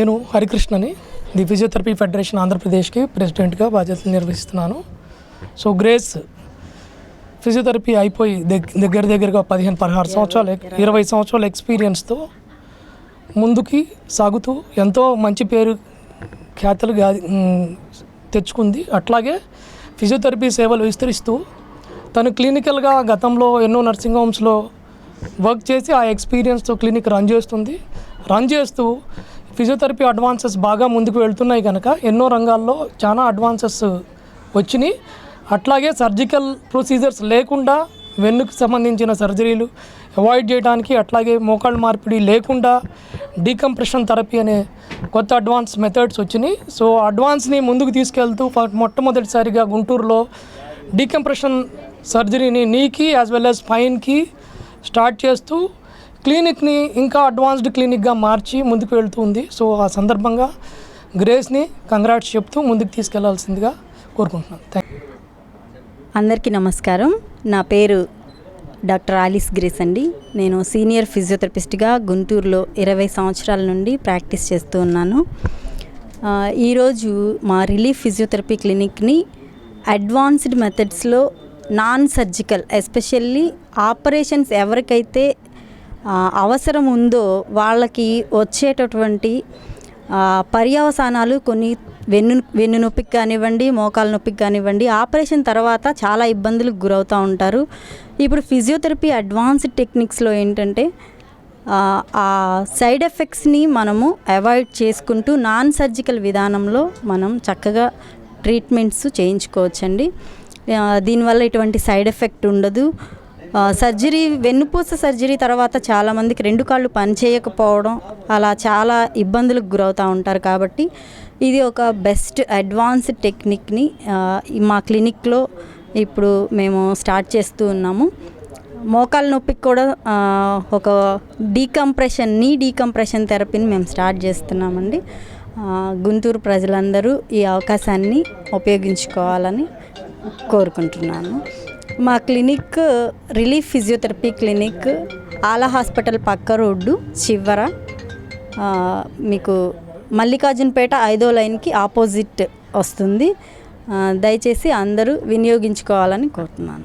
హరికృష్ణని the physiotherapy federation ఆంధ్రప్రదేశ్కి ప్రెసిడెంట్గా బాధ్యతలు నిర్వహిస్తున్నాను. సో గ్రేస్ ఫిజియోథెరపీ అయిపోయి దగ్- దగ్గర దగ్గరగా పదిహేను పదహారు సంవత్సరాలు ఇరవై సంవత్సరాల ఎక్స్పీరియన్స్తో ముందుకి సాగుతూ ఎంతో మంచి పేరు ఖ్యాతులు తెచ్చుకుంది. అట్లాగే ఫిజియోథెరపీ సేవలు విస్తరిస్తూ తను క్లినికల్గా గతంలో ఎన్నో నర్సింగ్ హోమ్స్లో వర్క్ చేసి ఆ ఎక్స్పీరియన్స్తో క్లినిక్ రన్ చేస్తుంది. రన్ చేస్తూ ఫిజియోథెరపీ అడ్వాన్సెస్ బాగా ముందుకు వెళ్తున్నాయి కనుక ఎన్నో రంగాల్లో చాలా అడ్వాన్సెస్ వచ్చినాయి. అట్లాగే సర్జికల్ ప్రొసీజర్స్ లేకుండా వెన్నుకు సంబంధించిన సర్జరీలు అవాయిడ్ చేయడానికి అట్లాగే మోకాళ్ళ మార్పిడి లేకుండా డీకంప్రెషన్ థెరపీ అనే కొత్త అడ్వాన్స్ మెథడ్స్ వచ్చినాయి. సో అడ్వాన్స్ని ముందుకు తీసుకెళ్తూ ఫ- మొట్టమొదటిసారిగా గుంటూరులో డీకంప్రెషన్ సర్జరీని నీకి యాజ్ వెల్ యాజ్ స్పైన్కి స్టార్ట్ చేస్తూ క్లినిక్ని ఇంకా అడ్వాన్స్డ్ క్లినిక్గా మార్చి ముందుకు వెళ్తుంది సో ఆ సందర్భంగా గ్రేస్ని కంగ్రాట్స్ చెప్తూ ముందుకు తీసుకెళ్ళాల్సిందిగా కోరుకుంటున్నాను. థ్యాంక్ అందరికీ నమస్కారం. నా పేరు డాక్టర్ ఆలిస్ గ్రేస్ అండి. నేను సీనియర్ ఫిజియోథెరపిస్ట్గా గుంటూరులో ఇరవై సంవత్సరాల నుండి ప్రాక్టీస్ చేస్తూ ఉన్నాను. ఈరోజు మా రిలీఫ్ ఫిజియోథెరపీ క్లినిక్ని అడ్వాన్స్డ్ మెథడ్స్లో నాన్ సర్జికల్ ఎస్పెషల్లీ ఆపరేషన్స్ ఎవరికైతే అవసరం ఉందో వాళ్ళకి వచ్చేటటువంటి పర్యవసానాలు కొన్ని వెన్ను వెన్ను నొప్పికి కానివ్వండి మోకాల నొప్పికి కానివ్వండి ఆపరేషన్ తర్వాత చాలా ఇబ్బందులకు గురవుతూ ఉంటారు. ఇప్పుడు ఫిజియోథెరపీ అడ్వాన్స్డ్ టెక్నిక్స్లో ఏంటంటే ఆ, సైడ్ ఎఫెక్ట్స్ని మనము అవాయిడ్ చేసుకుంటూ నాన్ సర్జికల్ విధానంలో మనం చక్కగా ట్రీట్మెంట్స్ చేయించుకోవచ్చండి. దీనివల్ల ఎటువంటి సైడ్ ఎఫెక్ట్ ఉండదు. సర్జరీ వెన్నుపూస సర్జరీ తర్వాత చాలామందికి రెండు కాళ్ళు పనిచేయకపోవడం అలా చాలా ఇబ్బందులకు గురవుతూ ఉంటారు కాబట్టి ఇది ఒక బెస్ట్ అడ్వాన్స్డ్ టెక్నిక్ని మా క్లినిక్లో ఇప్పుడు మేము స్టార్ట్ చేస్తూ ఉన్నాము. మోకాల నొప్పికి కూడా ఒక డీకంప్రెషన్ నీ డీకంప్రెషన్ థెరపీని మేము స్టార్ట్ చేస్తున్నామండి. గుంటూరు ప్రజలందరూ ఈ అవకాశాన్ని ఉపయోగించుకోవాలని కోరుకుంటున్నాను మా క్లినిక్ రిలీఫ్ ఫిజియోథెరపీ క్లినిక్ ఆలా హాస్పిటల్ పక్క రోడ్డు చివర మీకు మల్లికార్జునపేట ఐదో లైన్కి ఆపోజిట్ వస్తుంది. దయచేసి అందరూ వినియోగించుకోవాలని కోరుతున్నాను.